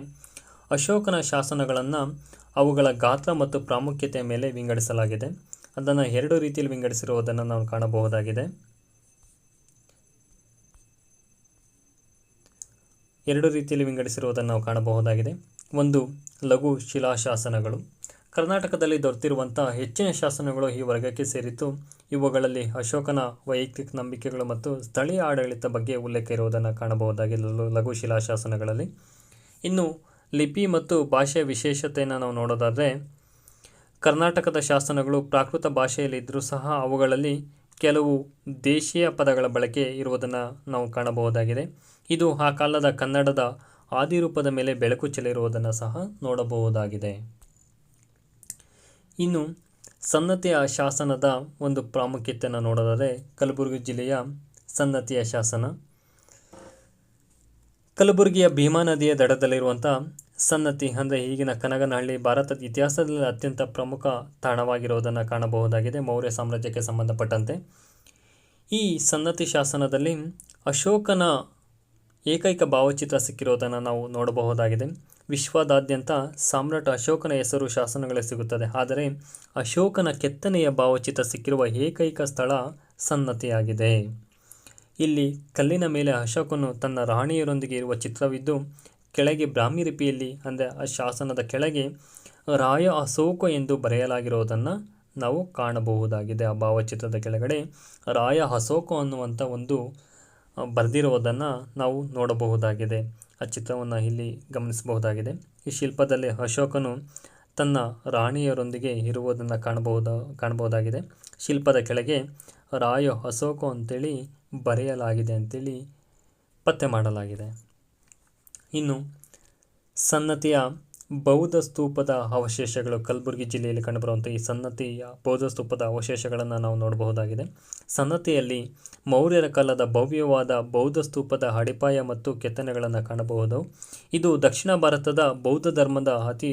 ಅಶೋಕನ ಶಾಸನಗಳನ್ನು ಅವುಗಳ ಗಾತ್ರ ಮತ್ತು ಪ್ರಾಮುಖ್ಯತೆಯ ಮೇಲೆ ವಿಂಗಡಿಸಲಾಗಿದೆ. ಅದನ್ನು ಎರಡು ರೀತಿಯಲ್ಲಿ ವಿಂಗಡಿಸಿರುವುದನ್ನು ನಾವು ಕಾಣಬಹುದಾಗಿದೆ. ಎರಡು ರೀತಿಯಲ್ಲಿ ವಿಂಗಡಿಸಿರುವುದನ್ನು ನಾವು ಕಾಣಬಹುದಾಗಿದೆ. ಒಂದು, ಲಘು ಶಿಲಾಶಾಸನಗಳು. ಕರ್ನಾಟಕದಲ್ಲಿ ದೊರೆತಿರುವಂಥ ಹೆಚ್ಚಿನ ಶಾಸನಗಳು ಈ ವರ್ಗಕ್ಕೆ ಸೇರಿದ್ದು, ಇವುಗಳಲ್ಲಿ ಅಶೋಕನ ವೈಯಕ್ತಿಕ ನಂಬಿಕೆಗಳು ಮತ್ತು ಸ್ಥಳೀಯ ಆಡಳಿತ ಬಗ್ಗೆ ಉಲ್ಲೇಖ ಇರುವುದನ್ನು ಕಾಣಬಹುದಾಗಿದೆ. ಲಘು ಶಿಲಾಶಾಸನಗಳಲ್ಲಿ. ಇನ್ನು ಲಿಪಿ ಮತ್ತು ಭಾಷೆಯ ವಿಶೇಷತೆಯನ್ನು ನಾವು ನೋಡೋದಾದರೆ, ಕರ್ನಾಟಕದ ಶಾಸನಗಳು ಪ್ರಾಕೃತ ಭಾಷೆಯಲ್ಲಿದ್ದರೂ ಸಹ ಅವುಗಳಲ್ಲಿ ಕೆಲವು ದೇಶೀಯ ಪದಗಳ ಬಳಕೆ ಇರುವುದನ್ನು ನಾವು ಕಾಣಬಹುದಾಗಿದೆ. ಇದು ಆ ಕಾಲದ ಕನ್ನಡದ ಆದಿರೂಪದ ಮೇಲೆ ಬೆಳಕು ಚೆಲ್ಲಿರುವುದನ್ನು ಸಹ ನೋಡಬಹುದಾಗಿದೆ. ಇನ್ನು ಸನ್ನತಿಯ ಶಾಸನದ ಒಂದು ಪ್ರಾಮುಖ್ಯತೆಯನ್ನು ನೋಡೋದಾದರೆ, ಕಲಬುರಗಿ ಜಿಲ್ಲೆಯ ಸನ್ನತಿಯ ಶಾಸನ. ಕಲಬುರಗಿಯ ಭೀಮಾ ನದಿಯ ದಡದಲ್ಲಿರುವಂಥ ಸನ್ನತಿ, ಅಂದರೆ ಈಗಿನ ಕನಗನಹಳ್ಳಿ ಭಾರತದ ಇತಿಹಾಸದಲ್ಲಿ ಅತ್ಯಂತ ಪ್ರಮುಖ ತಾಣವಾಗಿರುವುದನ್ನು ಕಾಣಬಹುದಾಗಿದೆ ಮೌರ್ಯ ಸಾಮ್ರಾಜ್ಯಕ್ಕೆ ಸಂಬಂಧಪಟ್ಟಂತೆ. ಈ ಸನ್ನತಿ ಶಾಸನದಲ್ಲಿ ಅಶೋಕನ ಏಕೈಕ ಭಾವಚಿತ್ರ ಸಿಕ್ಕಿರೋದನ್ನು ನಾವು ನೋಡಬಹುದಾಗಿದೆ. ವಿಶ್ವದಾದ್ಯಂತ ಸಾಮ್ರಾಟ ಅಶೋಕನ ಹೆಸರು ಶಾಸನಗಳೇ ಸಿಗುತ್ತದೆ. ಆದರೆ ಅಶೋಕನ ಕೆತ್ತನೆಯ ಭಾವಚಿತ್ರ ಸಿಕ್ಕಿರುವ ಏಕೈಕ ಸ್ಥಳ ಸನ್ನತಿಯಾಗಿದೆ. ಇಲ್ಲಿ ಕಲ್ಲಿನ ಮೇಲೆ ಅಶೋಕನು ತನ್ನ ರಾಣಿಯರೊಂದಿಗೆ ಇರುವ ಚಿತ್ರವಿದ್ದು, ಕೆಳಗೆ ಬ್ರಾಹ್ಮಿ ಲಿಪಿಯಲ್ಲಿ, ಅಂದರೆ ಆ ಶಾಸನದ ಕೆಳಗೆ, ರಾಯ ಅಶೋಕ ಎಂದು ಬರೆಯಲಾಗಿರುವುದನ್ನು ನಾವು ಕಾಣಬಹುದಾಗಿದೆ. ಆ ಭಾವಚಿತ್ರದ ಕೆಳಗಡೆ ರಾಯ ಅಶೋಕ ಅನ್ನುವಂಥ ಒಂದು ಬರೆದಿರುವುದನ್ನು ನಾವು ನೋಡಬಹುದಾಗಿದೆ. ಆ ಚಿತ್ರವನ್ನು ಇಲ್ಲಿ ಗಮನಿಸಬಹುದಾಗಿದೆ. ಈ ಶಿಲ್ಪದಲ್ಲಿ ಅಶೋಕನು ತನ್ನ ರಾಣಿಯರೊಂದಿಗೆ ಇರುವುದನ್ನು ಕಾಣಬಹುದು, ಕಾಣಬಹುದಾಗಿದೆ. ಶಿಲ್ಪದ ಕೆಳಗೆ ರಾಯ ಅಶೋಕ ಅಂತೇಳಿ ಬರೆಯಲಾಗಿದೆ ಅಂತೇಳಿ ಪತ್ತೆ ಮಾಡಲಾಗಿದೆ. ಇನ್ನು ಸನ್ನತಿಯ ಬೌದ್ಧ ಸ್ತೂಪದ ಅವಶೇಷಗಳು ಕಲಬುರಗಿ ಜಿಲ್ಲೆಯಲ್ಲಿ ಕಂಡುಬರುವಂಥ ಈ ಸನ್ನತಿಯ ಬೌದ್ಧ ಸ್ತೂಪದ ಅವಶೇಷಗಳನ್ನು ನಾವು ನೋಡಬಹುದಾಗಿದೆ. ಸನ್ನತಿಯಲ್ಲಿ ಮೌರ್ಯರ ಕಾಲದ ಭವ್ಯವಾದ ಬೌದ್ಧ ಸ್ತೂಪದ ಅಡಿಪಾಯ ಮತ್ತು ಕೆತ್ತನೆಗಳನ್ನು ಕಾಣಬಹುದು. ಇದು ದಕ್ಷಿಣ ಭಾರತದ ಬೌದ್ಧ ಧರ್ಮದ ಅತಿ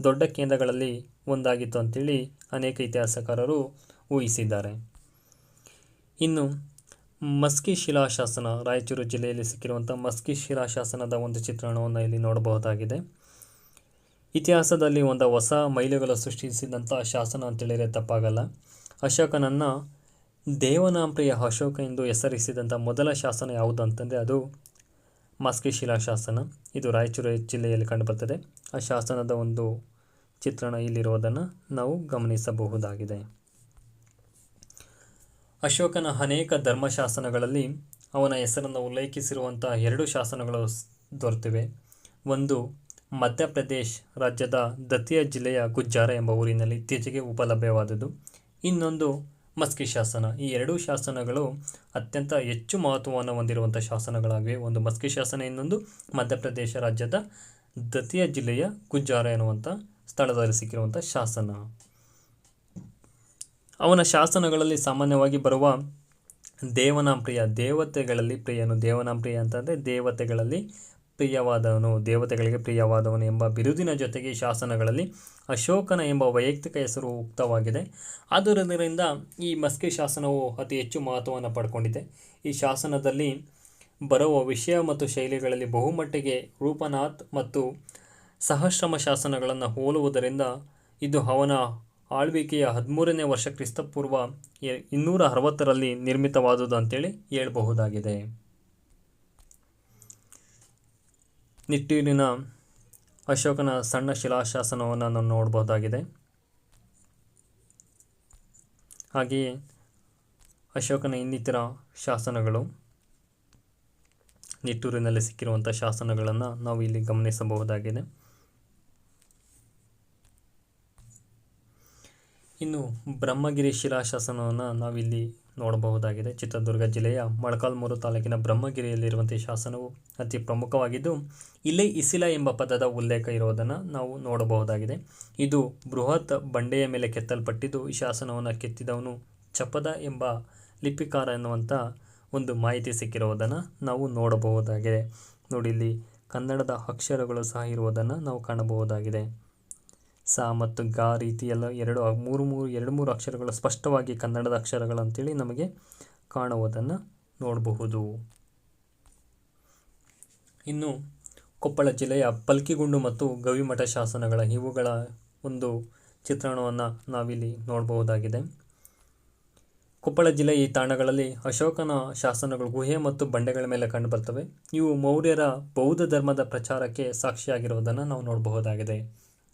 ದೊಡ್ಡ ಕೇಂದ್ರಗಳಲ್ಲಿ ಒಂದಾಗಿತ್ತು ಅಂತೇಳಿ ಅನೇಕ ಇತಿಹಾಸಕಾರರು ಊಹಿಸಿದ್ದಾರೆ. ಇನ್ನು ಮಸ್ಕಿ ಶಿಲಾಶಾಸನ ರಾಯಚೂರು ಜಿಲ್ಲೆಯಲ್ಲಿ ಸಿಕ್ಕಿರುವಂಥ ಮಸ್ಕಿ ಶಿಲಾಶಾಸನದ ಒಂದು ಚಿತ್ರಣವನ್ನು ಇಲ್ಲಿ ನೋಡಬಹುದಾಗಿದೆ. ಇತಿಹಾಸದಲ್ಲಿ ಒಂದು ಹೊಸ ಮೈಲುಗಳು ಸೃಷ್ಟಿಸಿದಂಥ ಶಾಸನ ಅಂತೇಳಿದರೆ ತಪ್ಪಾಗಲ್ಲ. ಅಶೋಕನನ್ನು ದೇವನಾಂಪ್ರಿಯ ಅಶೋಕ ಎಂದು ಹೆಸರಿಸಿದಂಥ ಮೊದಲ ಶಾಸನ ಯಾವುದು ಅಂತಂದರೆ ಅದು ಮಸ್ಕಿ ಶಿಲಾಶಾಸನ. ಇದು ರಾಯಚೂರು ಜಿಲ್ಲೆಯಲ್ಲಿ ಕಂಡುಬರ್ತದೆ. ಆ ಶಾಸನದ ಒಂದು ಚಿತ್ರಣ ಇಲ್ಲಿರುವುದನ್ನು ನಾವು ಗಮನಿಸಬಹುದಾಗಿದೆ. ಅಶೋಕನ ಅನೇಕ ಧರ್ಮಶಾಸನಗಳಲ್ಲಿ ಅವನ ಹೆಸರನ್ನು ಉಲ್ಲೇಖಿಸಿರುವಂಥ ಎರಡು ಶಾಸನಗಳು ದೊರೆತಿವೆ. ಒಂದು, ಮಧ್ಯಪ್ರದೇಶ್ ರಾಜ್ಯದ ದತಿಯಾ ಜಿಲ್ಲೆಯ ಗುಜ್ಜಾರ ಎಂಬ ಊರಿನಲ್ಲಿ ಇತ್ತೀಚೆಗೆ ಉಪಲಭ್ಯವಾದದ್ದು. ಇನ್ನೊಂದು, ಮಸ್ಕಿ ಶಾಸನ. ಈ ಎರಡೂ ಶಾಸನಗಳು ಅತ್ಯಂತ ಹೆಚ್ಚು ಮಹತ್ವವನ್ನು ಹೊಂದಿರುವಂಥ ಶಾಸನಗಳಾಗಿವೆ. ಒಂದು, ಮಸ್ಕಿ ಶಾಸನ, ಇನ್ನೊಂದು, ಮಧ್ಯಪ್ರದೇಶ ರಾಜ್ಯದ ದತಿಯಾ ಜಿಲ್ಲೆಯ ಗುಜ್ಜಾರ ಎನ್ನುವಂಥ ಸ್ಥಳದಲ್ಲಿ ಸಿಕ್ಕಿರುವಂಥ ಶಾಸನ. ಅವನ ಶಾಸನಗಳಲ್ಲಿ ಸಾಮಾನ್ಯವಾಗಿ ಬರುವ ದೇವನಾಂಪ್ರಿಯ ದೇವತೆಗಳಲ್ಲಿ ಪ್ರಿಯನು ದೇವನಾಂಪ್ರಿಯ ಅಂತಂದರೆ ದೇವತೆಗಳಲ್ಲಿ ಪ್ರಿಯವಾದವನು, ದೇವತೆಗಳಿಗೆ ಪ್ರಿಯವಾದವನು ಎಂಬ ಬಿರುದಿನ ಜೊತೆಗೆ ಶಾಸನಗಳಲ್ಲಿ ಅಶೋಕನ ಎಂಬ ವೈಯಕ್ತಿಕ ಹೆಸರು ಉಕ್ತವಾಗಿದೆ. ಆದ್ದರಿಂದ ಈ ಮಸ್ಕಿ ಶಾಸನವು ಅತಿ ಹೆಚ್ಚು ಮಹತ್ವವನ್ನು ಪಡ್ಕೊಂಡಿದೆ. ಈ ಶಾಸನದಲ್ಲಿ ಬರುವ ವಿಷಯ ಮತ್ತು ಶೈಲಿಗಳಲ್ಲಿ ಬಹುಮಟ್ಟಿಗೆ ರೂಪನಾಥ್ ಮತ್ತು ಸಹಶ್ರಮ ಶಾಸನಗಳನ್ನು ಹೋಲುವುದರಿಂದ ಇದು ಅವನ ಆಳ್ವಿಕೆಯ ಹದಿಮೂರನೇ ವರ್ಷ ಕ್ರಿಸ್ತಪೂರ್ವ ಇನ್ನೂರ ಅರವತ್ತರಲ್ಲಿ ನಿರ್ಮಿತವಾದುದು ಅಂತೇಳಿ ಹೇಳಬಹುದಾಗಿದೆ. ನಿಟ್ಟೂರಿನ ಅಶೋಕನ ಸಣ್ಣ ಶಿಲಾಶಾಸನವನ್ನು ನಾವು ನೋಡಬಹುದಾಗಿದೆ. ಹಾಗೆಯೇ ಅಶೋಕನ ಇನ್ನಿತರ ಶಾಸನಗಳು, ನಿಟ್ಟೂರಿನಲ್ಲಿ ಸಿಕ್ಕಿರುವಂಥ ಶಾಸನಗಳನ್ನು ನಾವು ಇಲ್ಲಿ ಗಮನಿಸಬಹುದಾಗಿದೆ. ಇನ್ನು ಬ್ರಹ್ಮಗಿರಿ ಶಿಲಾಶಾಸನವನ್ನು ನಾವಿಲ್ಲಿ ನೋಡಬಹುದಾಗಿದೆ. ಚಿತ್ರದುರ್ಗ ಜಿಲ್ಲೆಯ ಮೊಳಕಾಲ್ಮೂರು ತಾಲೂಕಿನ ಬ್ರಹ್ಮಗಿರಿಯಲ್ಲಿರುವಂಥ ಶಾಸನವು ಅತಿ ಪ್ರಮುಖವಾಗಿದ್ದು, ಇಲ್ಲೇ ಇಸಿಲ ಎಂಬ ಪದದ ಉಲ್ಲೇಖ ಇರುವುದನ್ನು ನಾವು ನೋಡಬಹುದಾಗಿದೆ. ಇದು ಬೃಹತ್ ಬಂಡೆಯ ಮೇಲೆ ಕೆತ್ತಲ್ಪಟ್ಟಿದ್ದು, ಈ ಶಾಸನವನ್ನು ಕೆತ್ತಿದವನು ಚಪದ ಎಂಬ ಲಿಪಿಕಾರ ಎನ್ನುವಂಥ ಒಂದು ಮಾಹಿತಿ ಸಿಕ್ಕಿರುವುದನ್ನು ನಾವು ನೋಡಬಹುದಾಗಿದೆ. ನೋಡಿ, ಇಲ್ಲಿ ಕನ್ನಡದ ಅಕ್ಷರಗಳು ಸಹ ಇರುವುದನ್ನು ನಾವು ಕಾಣಬಹುದಾಗಿದೆ. ಸ ಮತ್ತು ಗ ರೀತಿಯೆಲ್ಲ ಎರಡು ಮೂರು ಮೂರು ಎರಡು ಮೂರು ಅಕ್ಷರಗಳು ಸ್ಪಷ್ಟವಾಗಿ ಕನ್ನಡದ ಅಕ್ಷರಗಳು ಅಂತೇಳಿ ನಮಗೆ ಕಾಣುವುದನ್ನು ನೋಡಬಹುದು. ಇನ್ನು ಕೊಪ್ಪಳ ಜಿಲ್ಲೆಯ ಪಲ್ಕಿಗುಂಡು ಮತ್ತು ಗವಿಮಠ ಶಾಸನಗಳ ಇವುಗಳ ಒಂದು ಚಿತ್ರಣವನ್ನು ನಾವಿಲ್ಲಿ ನೋಡಬಹುದಾಗಿದೆ. ಕೊಪ್ಪಳ ಜಿಲ್ಲೆಯ ಈ ತಾಣಗಳಲ್ಲಿ ಅಶೋಕನ ಶಾಸನಗಳು ಗುಹೆ ಮತ್ತು ಬಂಡೆಗಳ ಮೇಲೆ ಕಂಡುಬರ್ತವೆ ಇವು ಮೌರ್ಯರ ಬೌದ್ಧ ಧರ್ಮದ ಪ್ರಚಾರಕ್ಕೆ ಸಾಕ್ಷಿಯಾಗಿರುವುದನ್ನು ನಾವು ನೋಡಬಹುದಾಗಿದೆ.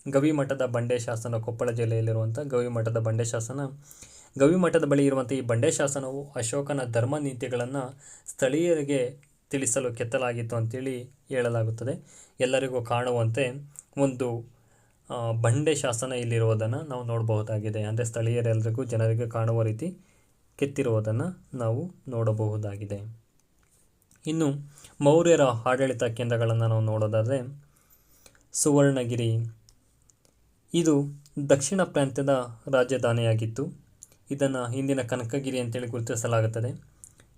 ಗವಿಮಠದ ಬಂಡೆ ಶಾಸನ ಕೊಪ್ಪಳ ಜಿಲ್ಲೆಯಲ್ಲಿರುವಂಥ ಗವಿಮಠದ ಬಂಡೆ ಶಾಸನ. ಗವಿಮಠದ ಬಳಿ ಇರುವಂಥ ಈ ಬಂಡೆ ಶಾಸನವು ಅಶೋಕನ ಧರ್ಮ ನೀತಿಗಳನ್ನು ಸ್ಥಳೀಯರಿಗೆ ತಿಳಿಸಲು ಕೆತ್ತಲಾಗಿತ್ತು ಅಂತೇಳಿ ಹೇಳಲಾಗುತ್ತದೆ. ಎಲ್ಲರಿಗೂ ಕಾಣುವಂತೆ ಒಂದು ಬಂಡೆ ಶಾಸನ ಇಲ್ಲಿರುವುದನ್ನು ನಾವು ನೋಡಬಹುದಾಗಿದೆ. ಅಂದರೆ ಸ್ಥಳೀಯರೆಲ್ಲರಿಗೂ ಜನರಿಗೆ ಕಾಣುವ ರೀತಿ ಕೆತ್ತಿರುವುದನ್ನು ನಾವು ನೋಡಬಹುದಾಗಿದೆ. ಇನ್ನು ಮೌರ್ಯರ ಆಡಳಿತ ಕೇಂದ್ರಗಳನ್ನು ನಾವು ನೋಡೋದಾದರೆ ಸುವರ್ಣಗಿರಿ ಇದು ದಕ್ಷಿಣ ಪ್ರಾಂತ್ಯದ ರಾಜಧಾನಿಯಾಗಿತ್ತು. ಇದನ್ನು ಹಿಂದಿನ ಕನಕಗಿರಿ ಅಂತೇಳಿ ಗುರುತಿಸಲಾಗುತ್ತದೆ.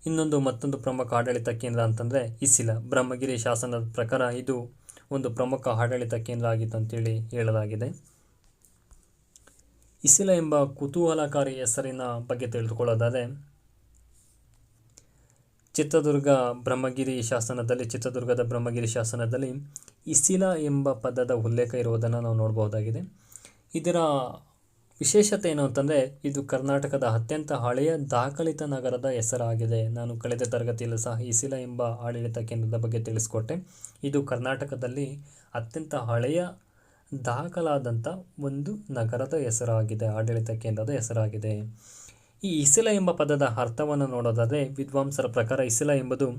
ಇನ್ನೊಂದು ಮತ್ತೊಂದು ಪ್ರಮುಖ ಆಡಳಿತ ಕೇಂದ್ರ ಅಂತಂದರೆ ಇಸಿಲ. ಬ್ರಹ್ಮಗಿರಿ ಶಾಸನದ ಪ್ರಕಾರ ಇದು ಒಂದು ಪ್ರಮುಖ ಆಡಳಿತ ಕೇಂದ್ರ ಆಗಿತ್ತು ಅಂತೇಳಿ ಹೇಳಲಾಗಿದೆ. ಇಸಿಲ ಎಂಬ ಕುತೂಹಲಕಾರಿ ಹೆಸರಿನ ಬಗ್ಗೆ ತಿಳಿದುಕೊಳ್ಳೋದಾದರೆ, ಚಿತ್ರದುರ್ಗ ಬ್ರಹ್ಮಗಿರಿ ಶಾಸನದಲ್ಲಿ, ಚಿತ್ರದುರ್ಗದ ಬ್ರಹ್ಮಗಿರಿ ಶಾಸನದಲ್ಲಿ ಇಸಿಲ ಎಂಬ ಪದದ ಉಲ್ಲೇಖ ಇರುವುದನ್ನು ನಾವು ನೋಡಬಹುದಾಗಿದೆ. ಇದರ ವಿಶೇಷತೆ ಏನು ಅಂತಂದರೆ, ಇದು ಕರ್ನಾಟಕದ ಅತ್ಯಂತ ಹಳೆಯ ದಾಖಲಿತ ನಗರದ ಹೆಸರಾಗಿದೆ. ನಾನು ಕಳೆದ ತರಗತಿಯಲ್ಲೂ ಸಹ ಇಸಿಲ ಎಂಬ ಆಡಳಿತ ಕೇಂದ್ರದ ಬಗ್ಗೆ ತಿಳಿಸ್ಕೊಟ್ಟೆ. ಇದು ಕರ್ನಾಟಕದಲ್ಲಿ ಅತ್ಯಂತ ಹಳೆಯ ದಾಖಲಾದಂಥ ಒಂದು ನಗರದ ಹೆಸರಾಗಿದೆ, ಆಡಳಿತ ಕೇಂದ್ರದ ಹೆಸರಾಗಿದೆ. ಈ ಇಸಿಲ ಎಂಬ ಪದದ ಅರ್ಥವನ್ನು ನೋಡೋದಾದರೆ, ವಿದ್ವಾಂಸರ ಪ್ರಕಾರ ಇಸಿಲ ಎಂಬುದು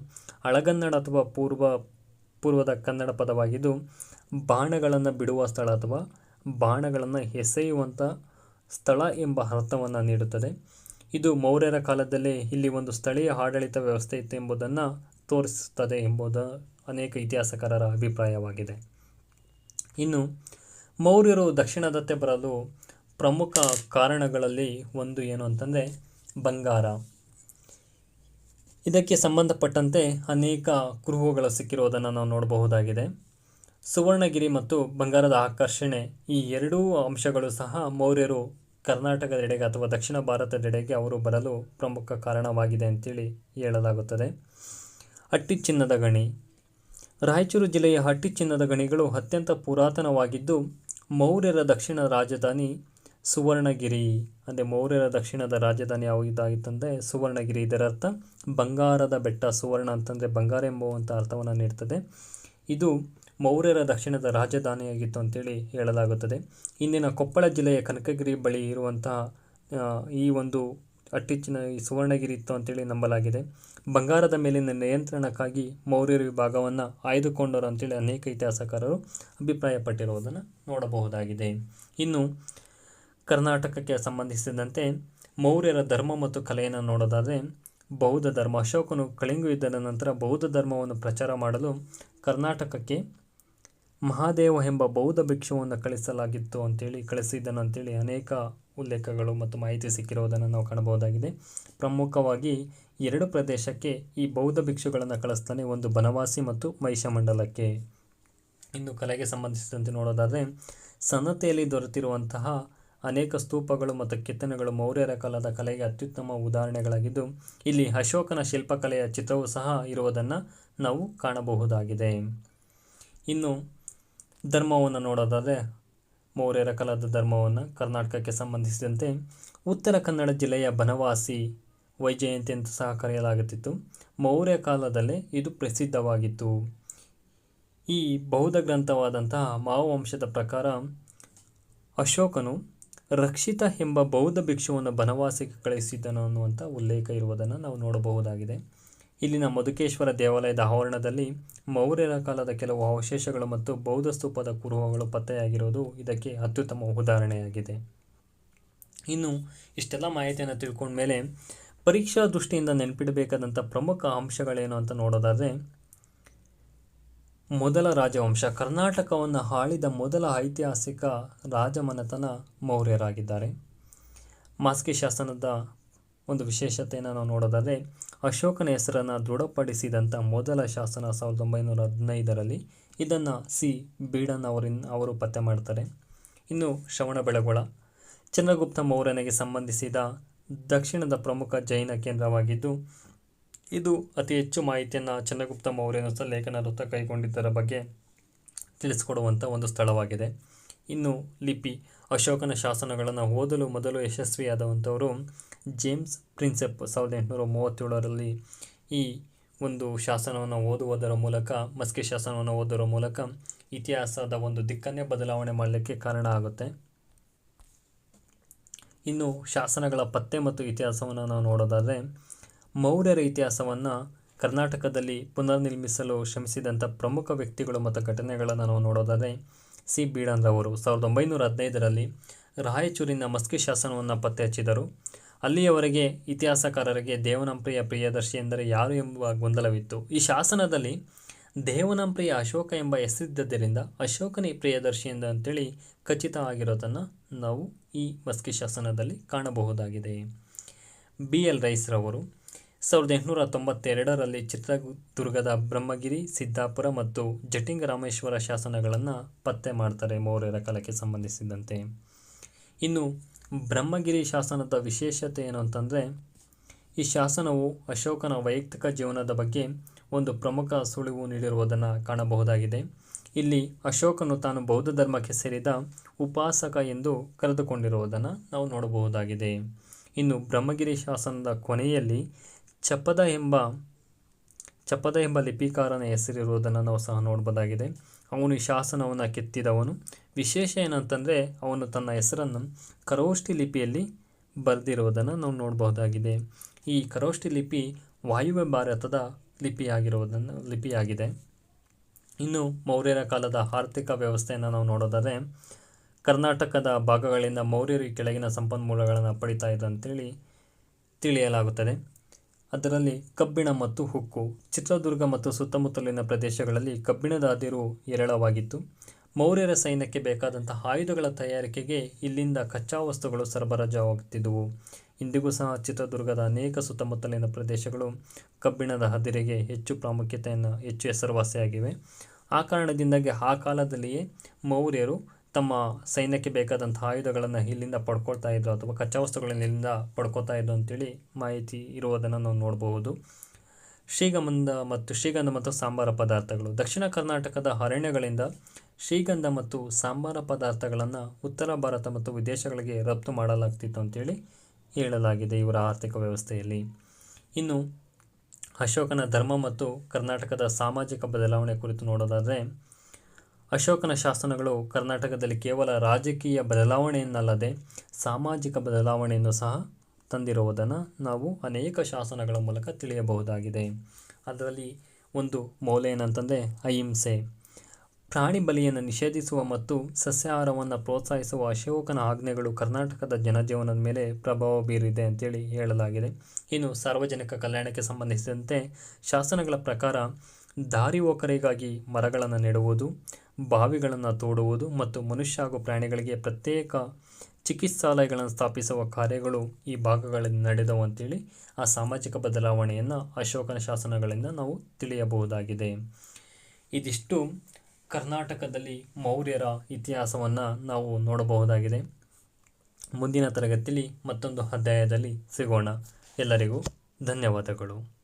ಹಳಗನ್ನಡ ಅಥವಾ ಪೂರ್ವ, ಪೂರ್ವದ ಕನ್ನಡ ಪದವಾಗಿದ್ದು, ಬಾಣಗಳನ್ನು ಬಿಡುವ ಸ್ಥಳ ಅಥವಾ ಬಾಣಗಳನ್ನು ಎಸೆಯುವಂಥ ಸ್ಥಳ ಎಂಬ ಅರ್ಥವನ್ನು ನೀಡುತ್ತದೆ. ಇದು ಮೌರ್ಯರ ಕಾಲದಲ್ಲೇ ಇಲ್ಲಿ ಒಂದು ಸ್ಥಳೀಯ ಆಡಳಿತ ವ್ಯವಸ್ಥೆ ಇತ್ತು ಎಂಬುದನ್ನು ತೋರಿಸುತ್ತದೆ ಎಂಬುದು ಅನೇಕ ಇತಿಹಾಸಕಾರರ ಅಭಿಪ್ರಾಯವಾಗಿದೆ. ಇನ್ನು, ಮೌರ್ಯರು ದಕ್ಷಿಣದತ್ತೆ ಬರಲು ಪ್ರಮುಖ ಕಾರಣಗಳಲ್ಲಿ ಒಂದು ಏನು ಅಂತಂದರೆ ಬಂಗಾರ. ಇದಕ್ಕೆ ಸಂಬಂಧಪಟ್ಟಂತೆ ಅನೇಕ ಕುರುಹುಗಳು ಸಿಕ್ಕಿರುವುದನ್ನು ನಾವು ನೋಡಬಹುದಾಗಿದೆ. ಸುವರ್ಣಗಿರಿ ಮತ್ತು ಬಂಗಾರದ ಆಕರ್ಷಣೆ ಈ ಎರಡೂ ಅಂಶಗಳು ಸಹ ಮೌರ್ಯರು ಕರ್ನಾಟಕದೆಡೆಗೆ ಅಥವಾ ದಕ್ಷಿಣ ಭಾರತದೆಡೆಗೆ ಅವರು ಬರಲು ಪ್ರಮುಖ ಕಾರಣವಾಗಿದೆ ಅಂತೇಳಿ ಹೇಳಲಾಗುತ್ತದೆ. ಹಟ್ಟಿ ಚಿನ್ನದ ಗಣಿ. ರಾಯಚೂರು ಜಿಲ್ಲೆಯ ಹಟ್ಟಿ ಚಿನ್ನದ ಗಣಿಗಳು ಅತ್ಯಂತ ಪುರಾತನವಾಗಿದ್ದು, ಮೌರ್ಯರ ದಕ್ಷಿಣ ರಾಜಧಾನಿ ಸುವರ್ಣಗಿರಿ. ಅಂದರೆ ಮೌರ್ಯರ ದಕ್ಷಿಣದ ರಾಜಧಾನಿ ಯಾವುದಾಗಿತ್ತಂದರೆ ಸುವರ್ಣಗಿರಿ ಇದರರ್ಥ ಬಂಗಾರದ ಬೆಟ್ಟ ಸುವರ್ಣ ಅಂತಂದರೆ ಬಂಗಾರ ಎಂಬುವಂಥ ಅರ್ಥವನ್ನು ನೀಡ್ತದೆ. ಇದು ಮೌರ್ಯರ ದಕ್ಷಿಣದ ರಾಜಧಾನಿಯಾಗಿತ್ತು ಅಂತೇಳಿ ಹೇಳಲಾಗುತ್ತದೆ. ಇಂದಿನ ಕೊಪ್ಪಳ ಜಿಲ್ಲೆಯ ಕನಕಗಿರಿ ಬಳಿ ಇರುವಂತಹ ಈ ಒಂದು ಅಟ್ಟಿಚ್ಚಿನ, ಈ ಸುವರ್ಣಗಿರಿ ಇತ್ತು ಅಂತೇಳಿ ನಂಬಲಾಗಿದೆ. ಬಂಗಾರದ ಮೇಲಿನ ನಿಯಂತ್ರಣಕ್ಕಾಗಿ ಮೌರ್ಯರ ವಿಭಾಗವನ್ನು ಆಯ್ದುಕೊಂಡರು ಅಂತೇಳಿ ಅನೇಕ ಇತಿಹಾಸಕಾರರು ಅಭಿಪ್ರಾಯಪಟ್ಟಿರುವುದನ್ನು ನೋಡಬಹುದಾಗಿದೆ. ಇನ್ನು ಕರ್ನಾಟಕಕ್ಕೆ ಸಂಬಂಧಿಸಿದಂತೆ ಮೌರ್ಯರ ಧರ್ಮ ಮತ್ತು ಕಲೆಯನ್ನು ನೋಡೋದಾದರೆ, ಬೌದ್ಧ ಧರ್ಮ ಅಶೋಕನು ಕಳಿಂಗು ಯುದ್ಧದ ನಂತರ ಬೌದ್ಧ ಧರ್ಮವನ್ನು ಪ್ರಚಾರ ಮಾಡಲು ಕರ್ನಾಟಕಕ್ಕೆ ಮಹಾದೇವ ಎಂಬ ಬೌದ್ಧ ಭಿಕ್ಷುವನ್ನು ಕಳಿಸಲಾಗಿತ್ತು ಅಂತೇಳಿ ಕಳಿಸಿದ್ದನು ಅಂತೇಳಿ ಅನೇಕ ಉಲ್ಲೇಖಗಳು ಮತ್ತು ಮಾಹಿತಿ ಸಿಕ್ಕಿರುವುದನ್ನು ನಾವು ಕಾಣಬಹುದಾಗಿದೆ. ಪ್ರಮುಖವಾಗಿ ಎರಡು ಪ್ರದೇಶಕ್ಕೆ ಈ ಬೌದ್ಧ ಭಿಕ್ಷುಗಳನ್ನು ಕಳಿಸ್ತಾನೆ, ಒಂದು ಬನವಾಸಿ ಮತ್ತು ಮಹಿಷಮಂಡಲಕ್ಕೆ. ಇನ್ನು ಕಲೆಗೆ ಸಂಬಂಧಿಸಿದಂತೆ ನೋಡೋದಾದರೆ ಸನ್ನತೆಯಲ್ಲಿ ದೊರೆತಿರುವಂತಹ ಅನೇಕ ಸ್ತೂಪಗಳು ಮತ್ತು ಕೆತ್ತನೆಗಳು ಮೌರ್ಯರ ಕಾಲದ ಕಲೆಗೆ ಅತ್ಯುತ್ತಮ ಉದಾಹರಣೆಗಳಾಗಿದ್ದು, ಇಲ್ಲಿ ಅಶೋಕನ ಶಿಲ್ಪಕಲೆಯ ಚಿತ್ರವೂ ಸಹ ಇರುವುದನ್ನು ನಾವು ಕಾಣಬಹುದಾಗಿದೆ. ಇನ್ನು ಧರ್ಮವನ್ನು ನೋಡೋದಾದರೆ ಮೌರ್ಯರ ಕಾಲದ ಧರ್ಮವನ್ನು ಕರ್ನಾಟಕಕ್ಕೆ ಸಂಬಂಧಿಸಿದಂತೆ ಉತ್ತರ ಕನ್ನಡ ಜಿಲ್ಲೆಯ ಬನವಾಸಿ ವೈಜಯಂತಿ ಅಂತ ಸಹ ಕರೆಯಲಾಗುತ್ತಿತ್ತು. ಮೌರ್ಯ ಕಾಲದಲ್ಲೇ ಇದು ಪ್ರಸಿದ್ಧವಾಗಿತ್ತು. ಈ ಬೌದ್ಧ ಗ್ರಂಥವಾದಂತಹ ಮಾವಂಶದ ಪ್ರಕಾರ ಅಶೋಕನು ರಕ್ಷಿತ ಎಂಬ ಬೌದ್ಧ ಭಿಕ್ಷುವನ್ನು ಬನವಾಸಿಗೆ ಕಳುಹಿಸಿದ್ದನು ಅನ್ನುವಂಥ ಉಲ್ಲೇಖ ಇರುವುದನ್ನು ನಾವು ನೋಡಬಹುದಾಗಿದೆ. ಇಲ್ಲಿನ ಮಧುಕೇಶ್ವರ ದೇವಾಲಯದ ಆವರಣದಲ್ಲಿ ಮೌರ್ಯರ ಕಾಲದ ಕೆಲವು ಅವಶೇಷಗಳು ಮತ್ತು ಬೌದ್ಧ ಸ್ತೂಪದ ಕುರುಹಗಳು ಪತ್ತೆಯಾಗಿರುವುದು ಇದಕ್ಕೆ ಅತ್ಯುತ್ತಮ ಉದಾಹರಣೆಯಾಗಿದೆ. ಇನ್ನು ಇಷ್ಟೆಲ್ಲ ಮಾಹಿತಿಯನ್ನು ತಿಳ್ಕೊಂಡ ಮೇಲೆ ಪರೀಕ್ಷಾ ದೃಷ್ಟಿಯಿಂದ ನೆನಪಿಡಬೇಕಾದಂಥ ಪ್ರಮುಖ ಅಂಶಗಳೇನು ಅಂತ ನೋಡೋದಾದರೆ, ಮೊದಲ ರಾಜವಂಶ ಕರ್ನಾಟಕವನ್ನು ಆಳಿದ ಮೊದಲ ಐತಿಹಾಸಿಕ ರಾಜಮನೆತನ ಮೌರ್ಯರಾಗಿದ್ದಾರೆ. ಮಾಸ್ಕಿ ಶಾಸನದ ಒಂದು ವಿಶೇಷತೆಯನ್ನು ನಾವು ನೋಡೋದಾದರೆ ಅಶೋಕನ ಹೆಸರನ್ನು ದೃಢಪಡಿಸಿದಂಥ ಮೊದಲ ಶಾಸನ ಸಾವಿರದ ಒಂಬೈನೂರ ಹದಿನೈದರಲ್ಲಿ ಇದನ್ನು ಸಿ. ಬೀಡನ್ ಅವರಿನ್ ಅವರು ಪತ್ತೆ ಮಾಡ್ತಾರೆ. ಇನ್ನು ಶ್ರವಣಬೆಳಗೊಳ ಚಂದ್ರಗುಪ್ತ ಮೌರ್ಯನಿಗೆ ಸಂಬಂಧಿಸಿದ ದಕ್ಷಿಣದ ಪ್ರಮುಖ ಜೈನ ಕೇಂದ್ರವಾಗಿದ್ದು, ಇದು ಅತಿ ಹೆಚ್ಚು ಮಾಹಿತಿಯನ್ನು ಚಂದ್ರಗುಪ್ತ ಮೌರ್ಯನ ಲೇಖನ ವೃತ್ತ ಕೈಗೊಂಡಿದ್ದರ ಬಗ್ಗೆ ತಿಳಿಸ್ಕೊಡುವಂಥ ಒಂದು ಸ್ಥಳವಾಗಿದೆ. ಇನ್ನು ಲಿಪಿ, ಅಶೋಕನ ಶಾಸನಗಳನ್ನು ಓದಲು ಮೊದಲು ಯಶಸ್ವಿಯಾದಂಥವರು ಜೇಮ್ಸ್ ಪ್ರಿನ್ಸೆಪ್ ಸಾವಿರದ ಎಂಟುನೂರ ಮೂವತ್ತೇಳರಲ್ಲಿ ಈ ಒಂದು ಶಾಸನವನ್ನು ಓದುವುದರ ಮೂಲಕ, ಮಸ್ಕಿ ಶಾಸನವನ್ನು ಓದುವುದರ ಮೂಲಕ ಇತಿಹಾಸದ ಒಂದು ದಿಕ್ಕನ್ನೇ ಬದಲಾವಣೆ ಮಾಡಲಿಕ್ಕೆ ಕಾರಣ ಆಗುತ್ತೆ. ಇನ್ನು ಶಾಸನಗಳ ಪತ್ತೆ ಮತ್ತು ಇತಿಹಾಸವನ್ನು ನಾವು ನೋಡೋದಾದರೆ, ಮೌರ್ಯರ ಇತಿಹಾಸವನ್ನು ಕರ್ನಾಟಕದಲ್ಲಿ ಪುನರ್ನಿರ್ಮಿಸಲು ಶ್ರಮಿಸಿದಂಥ ಪ್ರಮುಖ ವ್ಯಕ್ತಿಗಳು ಮತ್ತು ಘಟನೆಗಳನ್ನು ನಾವು ನೋಡೋದಾದರೆ ಸಿ ಬೀಳಂದ್ರವರು ಸಾವಿರದ ಒಂಬೈನೂರ ಹದಿನೈದರಲ್ಲಿ ರಾಯಚೂರಿನ ಮಸ್ಕಿ ಶಾಸನವನ್ನು ಪತ್ತೆ ಹಚ್ಚಿದರು ಅಲ್ಲಿಯವರೆಗೆ ಇತಿಹಾಸಕಾರರಿಗೆ ದೇವನಂಪ್ರಿಯ ಪ್ರಿಯದರ್ಶಿ ಎಂದರೆ ಯಾರು ಎಂಬ ಗೊಂದಲವಿತ್ತು. ಈ ಶಾಸನದಲ್ಲಿ ದೇವನಂಪ್ರಿಯ ಅಶೋಕ ಎಂಬ ಹೆಸರಿದ್ದರಿಂದ ಅಶೋಕನೇ ಪ್ರಿಯದರ್ಶಿ ಎಂದು ಅಂತೇಳಿ ಖಚಿತ ಆಗಿರೋದನ್ನು ನಾವು ಈ ಮಸ್ಕಿ ಶಾಸನದಲ್ಲಿ ಕಾಣಬಹುದಾಗಿದೆ. ಬಿ ಎಲ್ ರೈಸ್ರವರು ಸಾವಿರದ ಎಂಟುನೂರ ತೊಂಬತ್ತೆರಡರಲ್ಲಿ ಚಿತ್ರದುರ್ಗದ ಬ್ರಹ್ಮಗಿರಿ, ಸಿದ್ದಾಪುರ ಮತ್ತು ಜಟಿಂಗ ರಾಮೇಶ್ವರ ಶಾಸನಗಳನ್ನು ಪತ್ತೆ ಮಾಡ್ತಾರೆ ಮೌರ್ಯರ ಕಾಲಕ್ಕೆ ಸಂಬಂಧಿಸಿದಂತೆ. ಇನ್ನು ಬ್ರಹ್ಮಗಿರಿ ಶಾಸನದ ವಿಶೇಷತೆ ಏನು ಅಂತಂದರೆ, ಈ ಶಾಸನವು ಅಶೋಕನ ವೈಯಕ್ತಿಕ ಜೀವನದ ಬಗ್ಗೆ ಒಂದು ಪ್ರಮುಖ ಸುಳಿವು ನೀಡಿರುವುದನ್ನು ಕಾಣಬಹುದಾಗಿದೆ. ಇಲ್ಲಿ ಅಶೋಕನು ತಾನು ಬೌದ್ಧ ಧರ್ಮಕ್ಕೆ ಸೇರಿದ ಉಪಾಸಕ ಎಂದು ಕರೆದುಕೊಂಡಿರುವುದನ್ನು ನಾವು ನೋಡಬಹುದಾಗಿದೆ. ಇನ್ನು ಬ್ರಹ್ಮಗಿರಿ ಶಾಸನದ ಕೊನೆಯಲ್ಲಿ ಚಪದ ಎಂಬ ಚಪ್ಪದ ಎಂಬ ಲಿಪಿಕಾರನ ಹೆಸರಿರುವುದನ್ನು ನಾವು ಸಹ ನೋಡ್ಬೋದಾಗಿದೆ. ಅವನು ಈ ಶಾಸನವನ್ನು ಕೆತ್ತಿದವನು. ವಿಶೇಷ ಏನಂತಂದರೆ, ಅವನು ತನ್ನ ಹೆಸರನ್ನು ಕರೋಷ್ಠಿ ಲಿಪಿಯಲ್ಲಿ ಬರೆದಿರುವುದನ್ನು ನಾವು ನೋಡಬಹುದಾಗಿದೆ. ಈ ಕರೋಷ್ಠಿ ಲಿಪಿ ವಾಯುವ್ಯ ಭಾರತದ ಲಿಪಿಯಾಗಿರುವುದನ್ನು, ಲಿಪಿಯಾಗಿದೆ. ಇನ್ನು ಮೌರ್ಯರ ಕಾಲದ ಆರ್ಥಿಕ ವ್ಯವಸ್ಥೆಯನ್ನು ನಾವು ನೋಡೋದಾದರೆ, ಕರ್ನಾಟಕದ ಭಾಗಗಳಿಂದ ಮೌರ್ಯರು ಈ ಕೆಳಗಿನ ಸಂಪನ್ಮೂಲಗಳನ್ನು ಪಡಿತಾ ಇದೆ ತಿಳಿಯಲಾಗುತ್ತದೆ. ಅದರಲ್ಲಿ ಕಬ್ಬಿಣ ಮತ್ತು ಹುಕ್ಕು ಚಿತ್ರದುರ್ಗ ಮತ್ತು ಸುತ್ತಮುತ್ತಲಿನ ಪ್ರದೇಶಗಳಲ್ಲಿ ಕಬ್ಬಿಣದ ಅದಿರು ಹೇರಳವಾಗಿತ್ತು. ಮೌರ್ಯರ ಸೈನ್ಯಕ್ಕೆ ಬೇಕಾದಂಥ ಆಯುಧಗಳ ತಯಾರಿಕೆಗೆ ಇಲ್ಲಿಂದ ಕಚ್ಚಾ ವಸ್ತುಗಳು ಸರಬರಾಜಾಗುತ್ತಿದ್ದವು. ಇಂದಿಗೂ ಸಹ ಚಿತ್ರದುರ್ಗದ ಅನೇಕ ಸುತ್ತಮುತ್ತಲಿನ ಪ್ರದೇಶಗಳು ಕಬ್ಬಿಣದ ಹದಿರಿಗೆ ಹೆಚ್ಚು ಪ್ರಾಮುಖ್ಯತೆಯನ್ನು, ಹೆಚ್ಚು ಹೆಸರುವಾಸಿಯಾಗಿವೆ. ಆ ಕಾರಣದಿಂದಾಗಿ ಆ ಕಾಲದಲ್ಲಿಯೇ ಮೌರ್ಯರು ತಮ್ಮ ಸೈನ್ಯಕ್ಕೆ ಬೇಕಾದಂಥ ಆಯುಧಗಳನ್ನು ಇಲ್ಲಿಂದ ಪಡ್ಕೊಳ್ತಾ ಇದ್ದರು ಅಥವಾ ಕಚ್ಚಾ ವಸ್ತುಗಳನ್ನು ಇಲ್ಲಿಂದ ಪಡ್ಕೊತಾ ಇದ್ದರು ಅಂತೇಳಿ ಮಾಹಿತಿ ಇರುವುದನ್ನು ನಾವು ನೋಡಬಹುದು. ಶ್ರೀಗಂಧ ಮತ್ತು ಶ್ರೀಗಂಧ ಮತ್ತು ಸಾಂಬಾರ ಪದಾರ್ಥಗಳು. ದಕ್ಷಿಣ ಕರ್ನಾಟಕದ ಅರಣ್ಯಗಳಿಂದ ಶ್ರೀಗಂಧ ಮತ್ತು ಸಾಂಬಾರ ಪದಾರ್ಥಗಳನ್ನು ಉತ್ತರ ಭಾರತ ಮತ್ತು ವಿದೇಶಗಳಿಗೆ ರಫ್ತು ಮಾಡಲಾಗ್ತಿತ್ತು ಅಂತೇಳಿ ಹೇಳಲಾಗಿದೆ ಇವರ ಆರ್ಥಿಕ ವ್ಯವಸ್ಥೆಯಲ್ಲಿ. ಇನ್ನು ಅಶೋಕನ ಧರ್ಮ ಮತ್ತು ಕರ್ನಾಟಕದ ಸಾಮಾಜಿಕ ಬದಲಾವಣೆ ಕುರಿತು ನೋಡೋದಾದರೆ ಅಶೋಕನ ಶಾಸನಗಳು ಕರ್ನಾಟಕದಲ್ಲಿ ಕೇವಲ ರಾಜಕೀಯ ಬದಲಾವಣೆಯನ್ನಲ್ಲದೆ ಸಾಮಾಜಿಕ ಬದಲಾವಣೆಯನ್ನು ಸಹ ತಂದಿರುವುದನ್ನು ನಾವು ಅನೇಕ ಶಾಸನಗಳ ಮೂಲಕ ತಿಳಿಯಬಹುದಾಗಿದೆ. ಅದರಲ್ಲಿ ಒಂದು ಮೌಲ್ಯ ಏನಂತಂದರೆ ಅಹಿಂಸೆ. ಪ್ರಾಣಿ ಬಲಿಯನ್ನು ನಿಷೇಧಿಸುವ ಮತ್ತು ಸಸ್ಯಾಹಾರವನ್ನು ಪ್ರೋತ್ಸಾಹಿಸುವ ಅಶೋಕನ ಆಜ್ಞೆಗಳು ಕರ್ನಾಟಕದ ಜನಜೀವನದ ಮೇಲೆ ಪ್ರಭಾವ ಬೀರಿದೆ ಅಂತೇಳಿ ಹೇಳಲಾಗಿದೆ. ಇನ್ನು ಸಾರ್ವಜನಿಕ ಕಲ್ಯಾಣಕ್ಕೆ ಸಂಬಂಧಿಸಿದಂತೆ ಶಾಸನಗಳ ಪ್ರಕಾರ ದಾರಿ ಹೋಕರಿಗಾಗಿ ಮರಗಳನ್ನು ನೆಡುವುದು ಬಾವಿಗಳನ್ನು ತೋಡುವುದು ಮತ್ತು ಮನುಷ್ಯ ಹಾಗೂ ಪ್ರಾಣಿಗಳಿಗೆ ಪ್ರತ್ಯೇಕ ಚಿಕಿತ್ಸಾಲಯಗಳನ್ನು ಸ್ಥಾಪಿಸುವ ಕಾರ್ಯಗಳು ಈ ಭಾಗಗಳಲ್ಲಿ ನಡೆದವು ಅಂತೇಳಿ ಆ ಸಾಮಾಜಿಕ ಬದಲಾವಣೆಯನ್ನು ಅಶೋಕನ ಶಾಸನಗಳಿಂದ ನಾವು ತಿಳಿಯಬಹುದಾಗಿದೆ. ಇದಿಷ್ಟು ಕರ್ನಾಟಕದಲ್ಲಿ ಮೌರ್ಯರ ಇತಿಹಾಸವನ್ನು ನಾವು ನೋಡಬಹುದಾಗಿದೆ. ಮುಂದಿನ ತರಗತಿಯಲ್ಲಿ ಮತ್ತೊಂದು ಅಧ್ಯಾಯದಲ್ಲಿ ಸಿಗೋಣ. ಎಲ್ಲರಿಗೂ ಧನ್ಯವಾದಗಳು.